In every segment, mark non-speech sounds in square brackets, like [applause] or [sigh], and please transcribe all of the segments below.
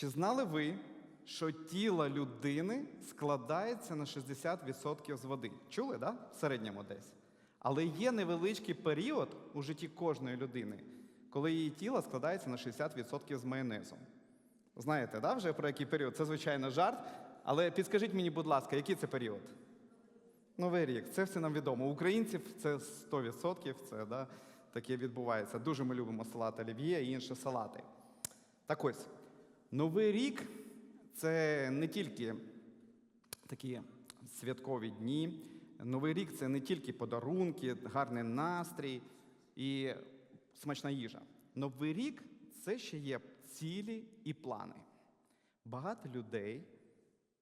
Чи знали ви, що тіло людини складається на 60% з води? Чули, да? В середньому десь. Але є невеличкий період у житті кожної людини, коли її тіло складається на 60% з майонезу. Знаєте, да, вже про який період? Це, звичайно, жарт. Але підскажіть мені, будь ласка, який це період? Новий рік, це все нам відомо. У українців це 100%, це да, таке відбувається. Дуже ми любимо салат олів'є і інші салати. Так ось, Новий рік це не тільки такі святкові дні. Новий рік це не тільки подарунки, гарний настрій і смачна їжа. Новий рік це ще є цілі і плани. Багато людей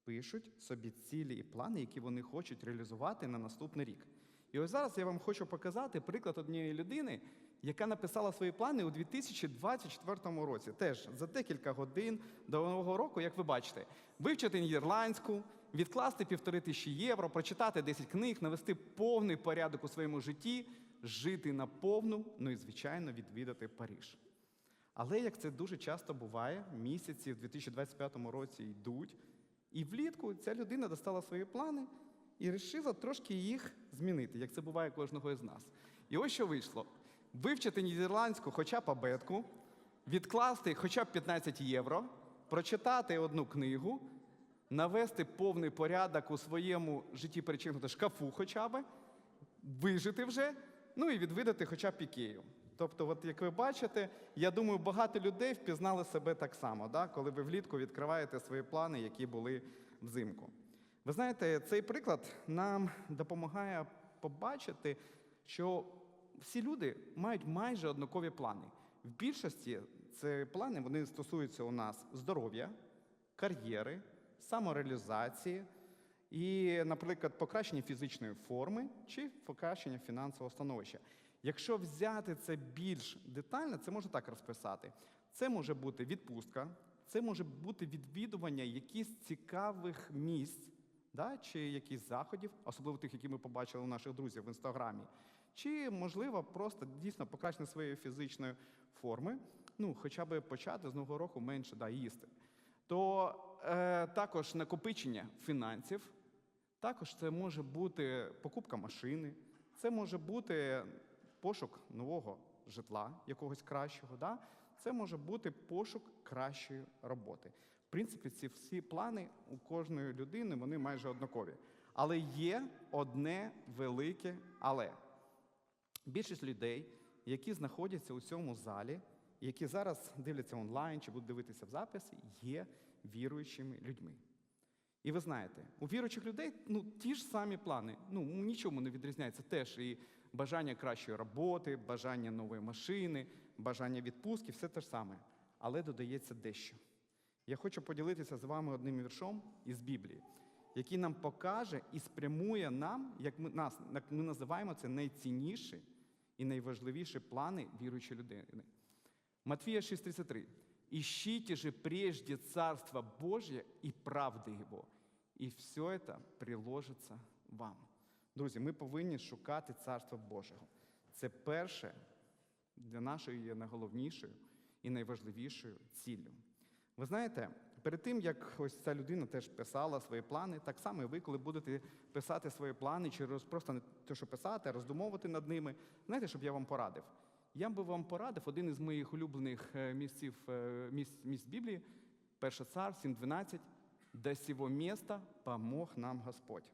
пишуть собі цілі і плани, які вони хочуть реалізувати на наступний рік. І ось зараз я вам хочу показати приклад однієї людини, яка написала свої плани у 2024 році. Теж за декілька годин до нового року, як ви бачите, вивчити нідерландську, відкласти півтори тисячі євро, прочитати 10 книг, навести повний порядок у своєму житті, жити на повну, ну і звичайно відвідати Париж. Але як це дуже часто буває, місяці в 2025 році йдуть, і влітку ця людина достала свої плани і вирішила трошки їх змінити, як це буває кожного із нас. І ось що вийшло: вивчити нідерландську хоча б абетку, відкласти хоча б 15 євро, прочитати одну книгу, навести повний порядок у своєму житті перечинку шкафу хоча б, вижити вже, ну і відвідати хоча б ікею. Тобто, от як ви бачите, я думаю, багато людей впізнали себе так само, да? коли ви влітку відкриваєте свої плани, які були взимку. Ви знаєте, цей приклад нам допомагає побачити, що всі люди мають майже однакові плани. В більшості ці плани вони стосуються у нас здоров'я, кар'єри, самореалізації і, наприклад, покращення фізичної форми чи покращення фінансового становища. Якщо взяти це більш детально, це можна так розписати. Це може бути відпустка, це може бути відвідування якихось цікавих місць, да, чи якісь заходів, особливо тих, які ми побачили у наших друзів в інстаграмі, чи, можливо, просто дійсно покращення своєї фізичної форми, ну, хоча б почати з нового року менше да, їсти. То е, також накопичення фінансів, також це може бути покупка машини, це може бути пошук нового житла, якогось кращого. Да? Це може бути пошук кращої роботи. В принципі, ці всі плани у кожної людини вони майже однакові. Але є одне велике але. Більшість людей, які знаходяться у цьому залі, які зараз дивляться онлайн чи будуть дивитися в записі, є віруючими людьми. І ви знаєте, у віруючих людей ну, ті ж самі плани. Ну, нічому не відрізняється. Теж і бажання кращої роботи, бажання нової машини, бажання відпустки, все те ж саме. Але додається дещо. Я хочу поділитися з вами одним віршом із Біблії, який нам покаже і спрямує нам, як ми, нас, як ми називаємо це найцінніші і найважливіші плани віруючої людини. Матфія 6,33. Ищите же прежде Царство Божье и правды Його, і все это приложиться вам. Друзі, ми повинні шукати Царство Божого. Це перше для нашої є найголовнішою і найважливішою ціллю. Ви знаєте, перед тим, як ось ця людина теж писала свої плани, так само і ви, коли будете писати свої плани, чи просто не те, що писати, а роздумовувати над ними, знаєте, щоб я вам порадив? Я би вам порадив один із моїх улюблених е, місців, е, місць, місць Біблії, 1 цар 7.12, «До сього міста помог нам Господь.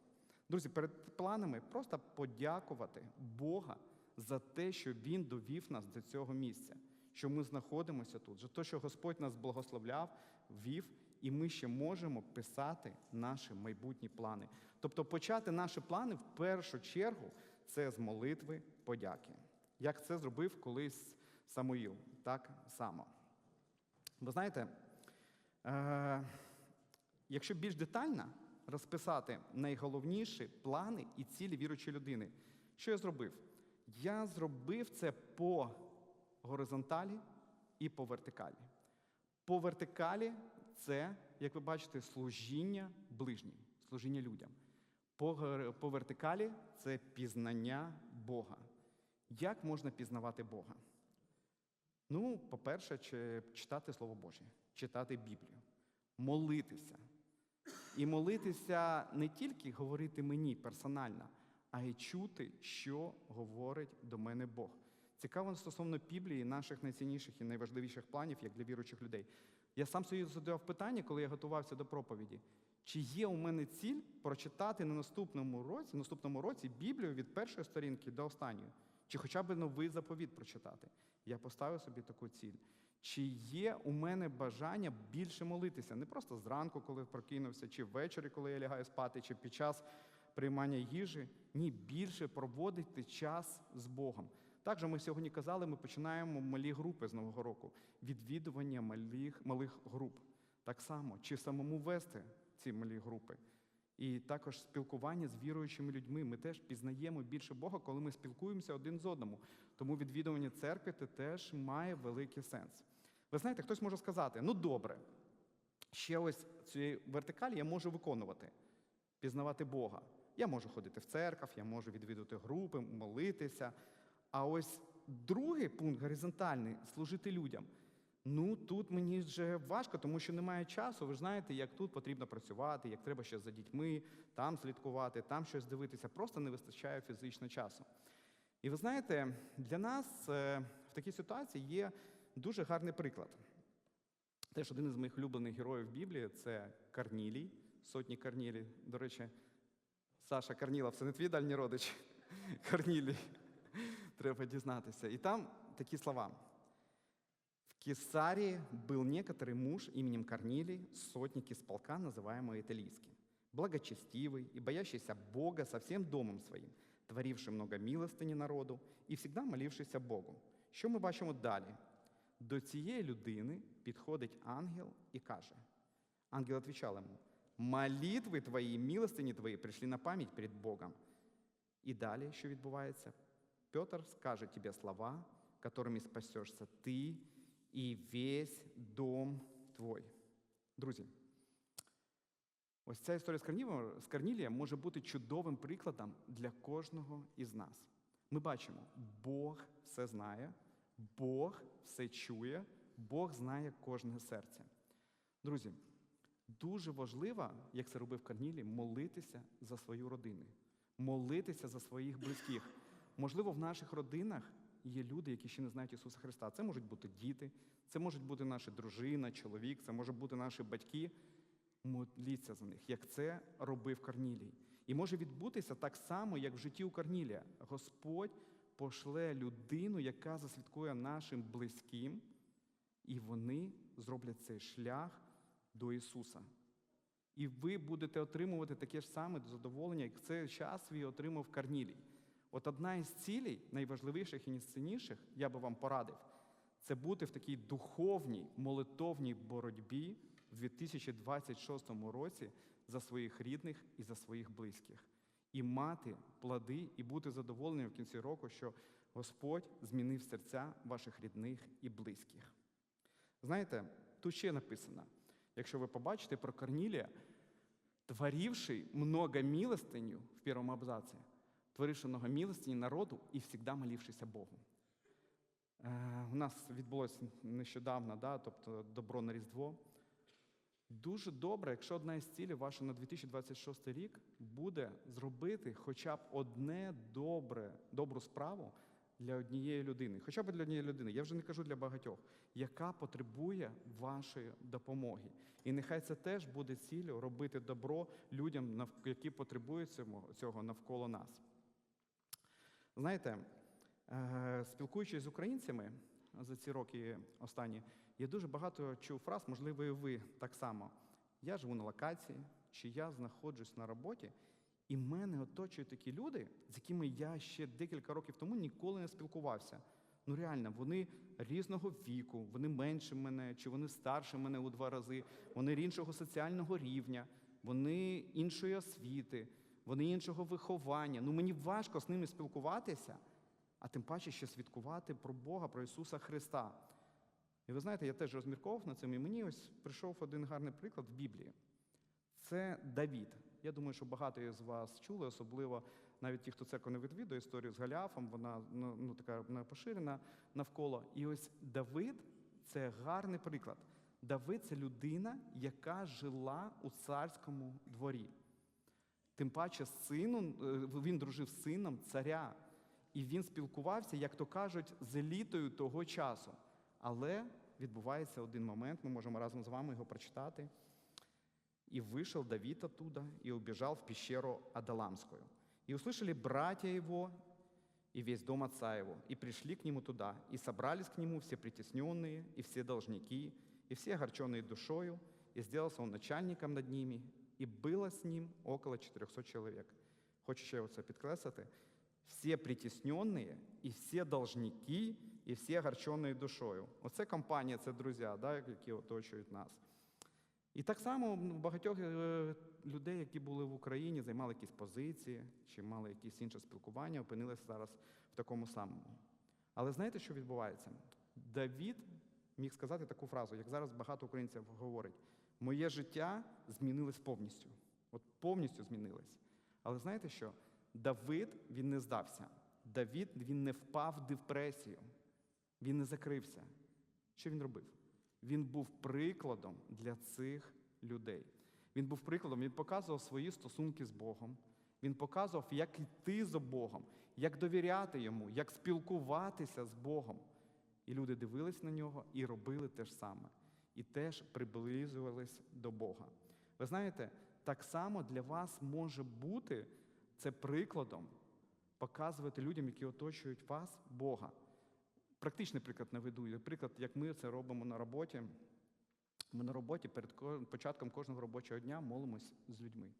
Друзі, перед планами просто подякувати Бога за те, що Він довів нас до цього місця, що ми знаходимося тут, за те, що Господь нас благословляв, вів, і ми ще можемо писати наші майбутні плани. Тобто почати наші плани в першу чергу це з молитви подяки. Як це зробив колись Самуїл, так само. Ви знаєте, е, якщо більш детально розписати найголовніші плани і цілі віруючої людини, що я зробив? Я зробив це по горизонталі і по вертикалі. По вертикалі це, як ви бачите, служіння ближнім, служіння людям. По, вертикалі це пізнання Бога. Як можна пізнавати Бога? Ну, по-перше, чи- читати Слово Боже, читати Біблію. молитися. І молитися не тільки говорити мені персонально, а й чути, що говорить до мене Бог. Цікаво стосовно Біблії, наших найцінніших і найважливіших планів, як для віруючих людей. Я сам собі задавав питання, коли я готувався до проповіді. Чи є у мене ціль прочитати на наступному році, наступному році Біблію від першої сторінки до останньої? Чи хоча б новий заповіт прочитати? Я поставив собі таку ціль. Чи є у мене бажання більше молитися? Не просто зранку, коли прокинувся, чи ввечері, коли я лягаю спати, чи під час приймання їжі. Ні, більше проводити час з Богом. Також ми сьогодні казали, ми починаємо малі групи з Нового року, відвідування малих, малих груп. Так само, чи самому вести ці малі групи. І також спілкування з віруючими людьми. Ми теж пізнаємо більше Бога, коли ми спілкуємося один з одному. Тому відвідування церкви це теж має великий сенс. Ви знаєте, хтось може сказати: ну добре, ще ось цієї вертикалі я можу виконувати, пізнавати Бога. Я можу ходити в церкву, я можу відвідувати групи, молитися. А ось другий пункт горизонтальний служити людям. Ну тут мені вже важко, тому що немає часу. Ви ж знаєте, як тут потрібно працювати, як треба ще за дітьми, там слідкувати, там щось дивитися. Просто не вистачає фізично часу. І ви знаєте, для нас е, в такій ситуації є дуже гарний приклад. Теж один із моїх улюблених героїв Біблії це Карнілій, сотні Карнілій. До речі, Саша Карнілов, це не твій дальній родич. [laughs] Карнілій. [laughs] Треба дізнатися. І там такі слова. В Кесарии был некоторый муж именем Корнилий, сотник из полка, называемый Италийским, благочестивый и боящийся Бога со всем домом своим, творивший много милостині народу і всегда молившийся Богу. Що ми бачимо далі? До цієї людини підходить ангел і каже: Ангел відповідав йому: молитви твої, милостині твої прийшли на пам'ять перед Богом. І далі, що відбувається? Петр скаже тебе слова, которыми спасешься ти і весь дом твой. Друзі, ось ця історія з Корнілієм може бути чудовим прикладом для кожного із нас. Ми бачимо, Бог все знає, Бог все чує, Бог знає кожне серце. Друзі, дуже важливо, як це робив Корнілій, молитися за свою родину, молитися за своїх близьких. Можливо, в наших родинах є люди, які ще не знають Ісуса Христа. Це можуть бути діти, це можуть бути наша дружина, чоловік, це можуть бути наші батьки. Моліться за них, як це робив Корнілій. І може відбутися так само, як в житті у Корнілія. Господь пошле людину, яка заслідкує нашим близьким, і вони зроблять цей шлях до Ісуса. І ви будете отримувати таке ж саме задоволення, як цей час свій отримав Корнілій. От одна із цілей, найважливіших і найцінніших, я би вам порадив, це бути в такій духовній молитовній боротьбі в 2026 році за своїх рідних і за своїх близьких. І мати плоди, і бути задоволеним в кінці року, що Господь змінив серця ваших рідних і близьких. Знаєте, тут ще написано, якщо ви побачите про Корнілія, творивший много милостиню в первом абзаці, творивши много милостині народу і всегда молившися Богу. Е, у нас відбулося нещодавно, да, тобто добро на Різдво. Дуже добре, якщо одна із цілей ваша на 2026 рік буде зробити хоча б одне добре, добру справу для однієї людини, хоча б для однієї людини, я вже не кажу для багатьох, яка потребує вашої допомоги. І нехай це теж буде ціллю робити добро людям, які потребують цього навколо нас. Знаєте, е, спілкуючись з українцями за ці роки останні, я дуже багато чув фраз, можливо, і ви так само. Я живу на локації, чи я знаходжусь на роботі, і мене оточують такі люди, з якими я ще декілька років тому ніколи не спілкувався. Ну реально, вони різного віку, вони менше мене, чи вони старше мене у два рази, вони іншого соціального рівня, вони іншої освіти, вони іншого виховання. Ну мені важко з ними спілкуватися, а тим паче ще свідкувати про Бога, про Ісуса Христа. І ви знаєте, я теж розмірковував над цим, і мені ось прийшов один гарний приклад в Біблії. Це Давід. Я думаю, що багато з вас чули, особливо навіть ті, хто церкву не відвідує історію з Галяфом, вона ну, ну, така поширена навколо. І ось Давид це гарний приклад. Давид це людина, яка жила у царському дворі. Тим паче, з сином, е, він дружив з сином царя, і він спілкувався, як то кажуть, з елітою того часу. Але відбувається один момент, ми можемо разом з вами його прочитати. И вышел Давид оттуда и убежал в пещеру Адаламскую. И услышали братья его и весь дом отца его, и пришли к нему туда, и собрались к нему все притесненные, и все должники, и все огорченные душою, и сделался он начальником над ними, и было с ним около 400 человек. Хочу ще оце підкреслити. Всі притіснені, і всі должники, і всі огорчені душою. Оце компанія, це друзі, да, які оточують нас. І так само ну, багатьох е, людей, які були в Україні, займали якісь позиції чи мали якісь інше спілкування, опинилися зараз в такому самому. Але знаєте, що відбувається? Давід міг сказати таку фразу, як зараз багато українців говорить: моє життя змінилось повністю. От повністю змінилось. Але знаєте що? Давид він не здався. Давід він не впав в депресію, він не закрився. Що він робив? Він був прикладом для цих людей. Він був прикладом, він показував свої стосунки з Богом. Він показував, як йти за Богом, як довіряти йому, як спілкуватися з Богом. І люди дивились на нього і робили те ж саме. І теж приблизувались до Бога. Ви знаєте, так само для вас може бути це прикладом показувати людям, які оточують вас, Бога. Практичний приклад наведу. Приклад, як ми це робимо на роботі. Ми на роботі перед початком кожного робочого дня молимось з людьми.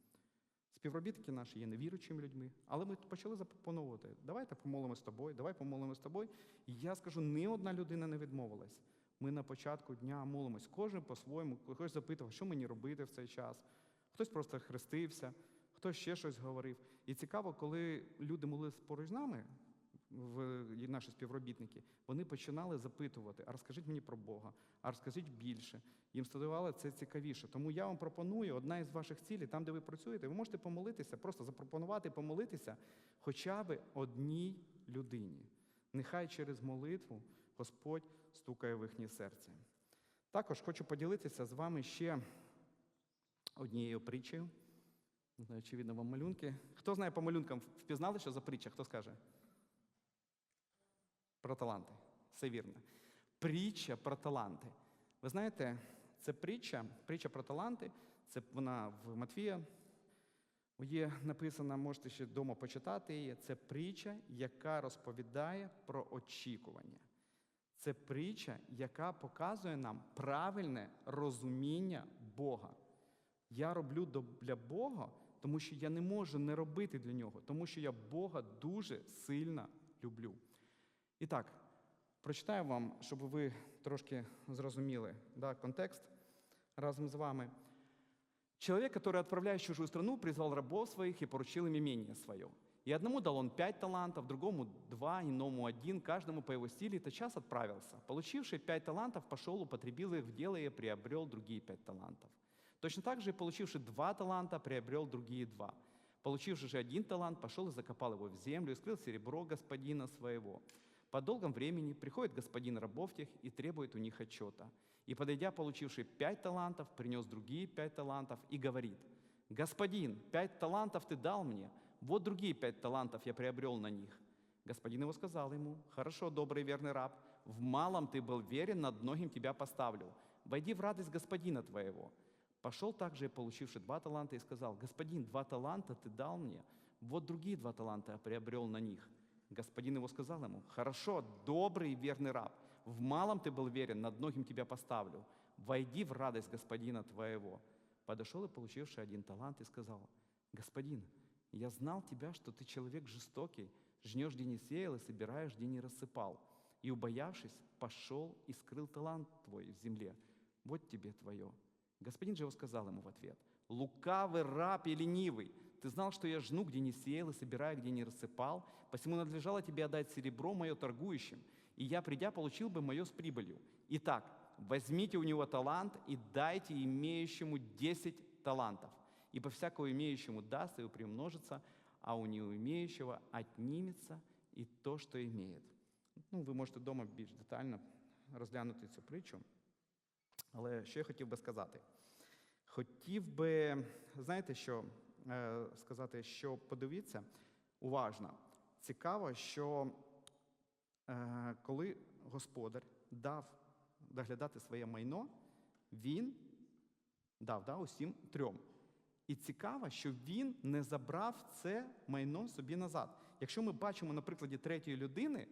Співробітники наші є невіруючими людьми, але ми почали запропонувати: давайте помолимось з тобою, давай помолимось з тобою. І я скажу, ні одна людина не відмовилась. Ми на початку дня молимось. Кожен по-своєму, хтось запитував, що мені робити в цей час. Хтось просто хрестився, хтось ще щось говорив. І цікаво, коли люди молились поруч з нами, в наші співробітники, вони починали запитувати: а розкажіть мені про Бога, а розкажіть більше. Їм ставало це цікавіше. Тому я вам пропоную одна із ваших цілей, там, де ви працюєте, ви можете помолитися, просто запропонувати помолитися хоча б одній людині. Нехай через молитву Господь стукає в їхнє серце. Також хочу поділитися з вами ще однією притчею. Не знаю, чи видно вам малюнки. Хто знає по малюнкам, впізнали, що за притча? Хто скаже? Про таланти. Все вірно. Притча про таланти. Ви знаєте, це притча, притча про таланти, це вона в Матвія є написана, можете ще вдома почитати її. Це притча, яка розповідає про очікування. Це притча, яка показує нам правильне розуміння Бога. Я роблю для Бога, тому що я не можу не робити для нього, тому що я Бога дуже сильно люблю. І так, прочитаю вам, щоб ви трошки зрозуміли да, контекст разом з вами. Человек, который, отправляясь в чужую страну, призвал рабов своих и поручил им имение свое. И одному дал он пять талантов, другому два, иному один, каждому по его силе, и тотчас отправился. Получивший пять талантов пошел, употребил их в дело и приобрел другие пять талантов. Точно так же и получивший два таланта приобрел другие два. Получивший же один талант пошел и закопал его в землю и скрыл серебро господина своего. По долгом времени приходит господин рабов тех и требует у них отчета. И, подойдя, получивший пять талантов, принес другие пять талантов и говорит, «Господин, пять талантов ты дал мне, вот другие пять талантов я приобрел на них». Господин его сказал ему, «Хорошо, добрый верный раб, в малом ты был верен, над многим тебя поставлю. Войди в радость господина твоего». Пошел также получивший два таланта и сказал, «Господин, два таланта ты дал мне, вот другие два таланта я приобрел на них». Господин его сказал ему, «Хорошо, добрый и верный раб, в малом ты был верен, над многим тебя поставлю. Войди в радость господина твоего». Подошел и получивший один талант и сказал, «Господин, я знал тебя, что ты человек жестокий, жнешь, где не сеял, и собираешь, где не рассыпал. И, убоявшись, пошел и скрыл талант твой в земле. Вот тебе твое». Господин же его сказал ему в ответ, «Лукавый раб и ленивый, ты знал, что я жну, где не сеял, и собираю, где не рассыпал, посему надлежало тебе отдать серебро мое торгующим, и я, придя, получил бы мое с прибылью. Итак, возьмите у него талант и дайте имеющему десять талантов, ибо всякому имеющему даст и приумножится, а у неумеющего отнимется і то, що имеет. Ну, ви можете вдома більш детально розглянути цю притчу. Але що я хотів би сказати? Хотів би, знаєте, що е, сказати, що подивіться уважно. Цікаво, що е, коли господар дав доглядати своє майно, він дав да, усім трьом. І цікаво, що він не забрав це майно собі назад. Якщо ми бачимо на прикладі третьої людини,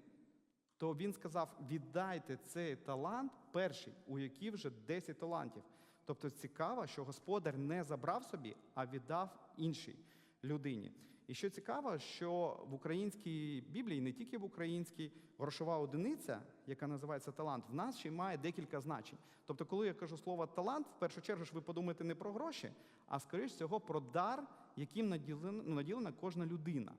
то він сказав: віддайте цей талант перший, у який вже 10 талантів. Тобто цікаво, що господар не забрав собі, а віддав іншій людині. І що цікаво, що в українській Біблії, не тільки в українській, грошова одиниця, яка називається талант, в нас ще має декілька значень. Тобто, коли я кажу слово талант, в першу чергу ж ви подумаєте не про гроші, а скоріш всього про дар, яким наділена, ну, наділена кожна людина.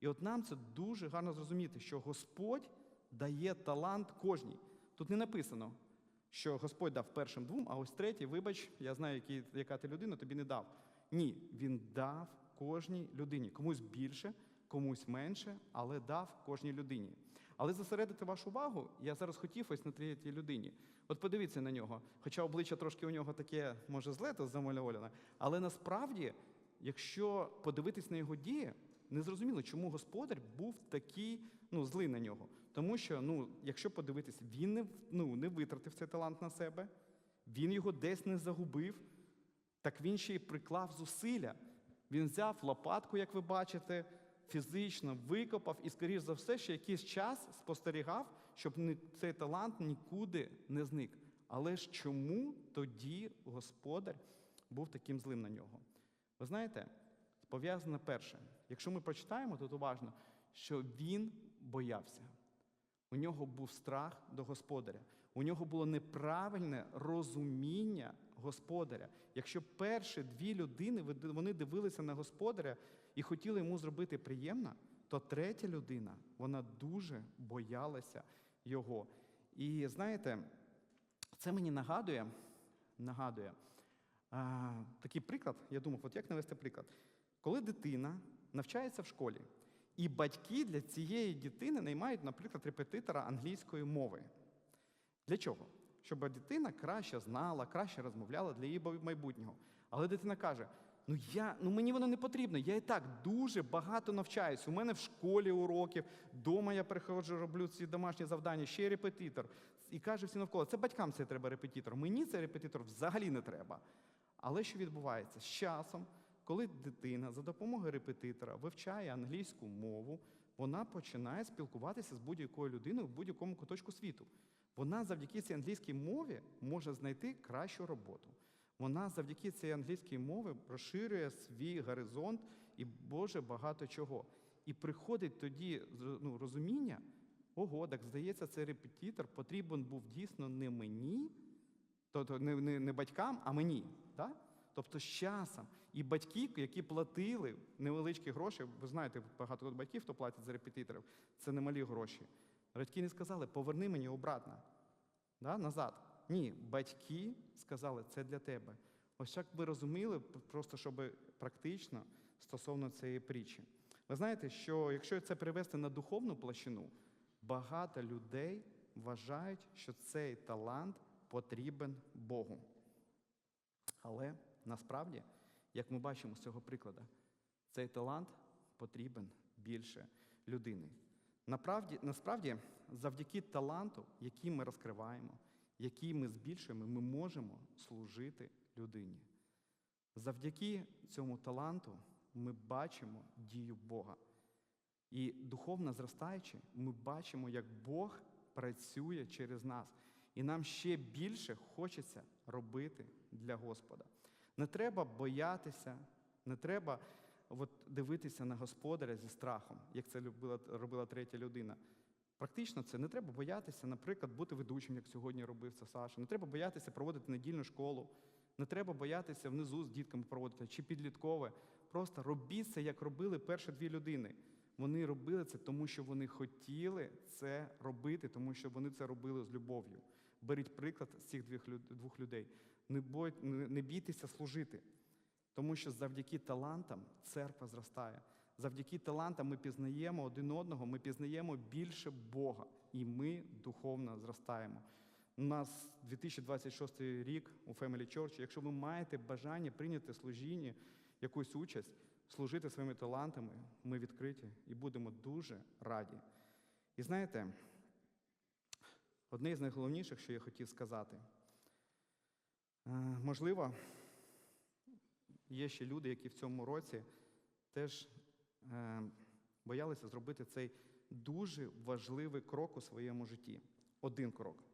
І от нам це дуже гарно зрозуміти, що Господь дає талант кожній. Тут не написано, що Господь дав першим двом, а ось третій, вибач, я знаю, який, яка ти людина, тобі не дав. Ні, він дав кожній людині. Комусь більше, комусь менше, але дав кожній людині. Але зосередити вашу увагу я зараз хотів ось на третій людині. От подивіться на нього. Хоча обличчя трошки у нього таке, може, зле то замальоване, але насправді, якщо подивитись на його дії, не зрозуміло, чому господар був такий ну, злий на нього. Тому що, ну, якщо подивитись, він не, ну, не витратив цей талант на себе, він його десь не загубив, так він ще й приклав зусилля. Він взяв лопатку, як ви бачите, фізично викопав і, скоріш за все, ще якийсь час спостерігав, щоб цей талант нікуди не зник. Але ж чому тоді господар був таким злим на нього? Ви знаєте, пов'язане перше. Якщо ми прочитаємо тут уважно, що він боявся. У нього був страх до господаря. У нього було неправильне розуміння господаря. Якщо перші дві людини вони дивилися на господаря і хотіли йому зробити приємно, то третя людина вона дуже боялася його. І знаєте, це мені нагадує, нагадує а, такий приклад. Я думав, от як навести приклад? Коли дитина навчається в школі, і батьки для цієї дитини наймають, наприклад, репетитора англійської мови. Для чого? Щоб дитина краще знала, краще розмовляла для її майбутнього. Але дитина каже: ну я, ну мені воно не потрібно, я і так дуже багато навчаюсь. У мене в школі уроків, вдома я приходжу, роблю ці домашні завдання, ще репетитор. І каже всі навколо, це батькам це треба репетитор. Мені цей репетитор взагалі не треба. Але що відбувається? З часом, коли дитина за допомогою репетитора вивчає англійську мову, вона починає спілкуватися з будь-якою людиною в будь-якому куточку світу. Вона завдяки цій англійській мові може знайти кращу роботу. Вона завдяки цій англійській мові розширює свій горизонт і Боже багато чого. І приходить тоді ну, розуміння, ого, так здається, цей репетитор потрібен був дійсно не мені, тобто не, не, не батькам, а мені. Так? Тобто з часом. І батьки, які платили невеличкі гроші, ви знаєте, багато батьків, хто платить за репетиторів, це немалі гроші. Батьки не сказали, поверни мені обратно, да, назад. Ні, батьки сказали, це для тебе. Ось як ви розуміли, просто щоб практично стосовно цієї притчі. Ви знаєте, що якщо це привести на духовну площину, багато людей вважають, що цей талант потрібен Богу. Але насправді, як ми бачимо з цього прикладу, цей талант потрібен більше людини. Насправді, завдяки таланту, який ми розкриваємо, який ми збільшуємо, ми можемо служити людині. Завдяки цьому таланту ми бачимо дію Бога. І духовно зростаючи, ми бачимо, як Бог працює через нас. І нам ще більше хочеться робити для Господа. Не треба боятися, не треба от, дивитися на господаря зі страхом, як це любила, робила третя людина. Практично це не треба боятися, наприклад, бути ведучим, як сьогодні робив це Саша. Не треба боятися проводити недільну школу, не треба боятися внизу з дітками проводити чи підліткове. Просто робіть це, як робили перші дві людини. Вони робили це, тому що вони хотіли це робити, тому що вони це робили з любов'ю. Беріть приклад з цих двох людей. Не, бійтеся служити, тому що завдяки талантам церква зростає. Завдяки талантам ми пізнаємо один одного, ми пізнаємо більше Бога, і ми духовно зростаємо. У нас 2026 рік у Family Church. Якщо ви маєте бажання прийняти служіння, якусь участь, служити своїми талантами, ми відкриті і будемо дуже раді. І знаєте, одне із найголовніших, що я хотів сказати, е, можливо, є ще люди, які в цьому році теж е, боялися зробити цей дуже важливий крок у своєму житті. Один крок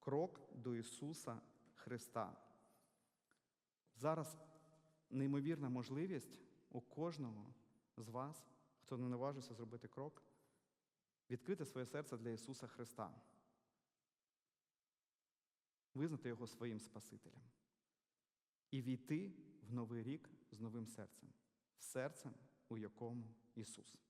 крок до Ісуса Христа. Зараз неймовірна можливість у кожного з вас, хто не наважився зробити крок, відкрити своє серце для Ісуса Христа, визнати Його своїм Спасителем і війти в новий рік з новим серцем, серцем, у якому Ісус.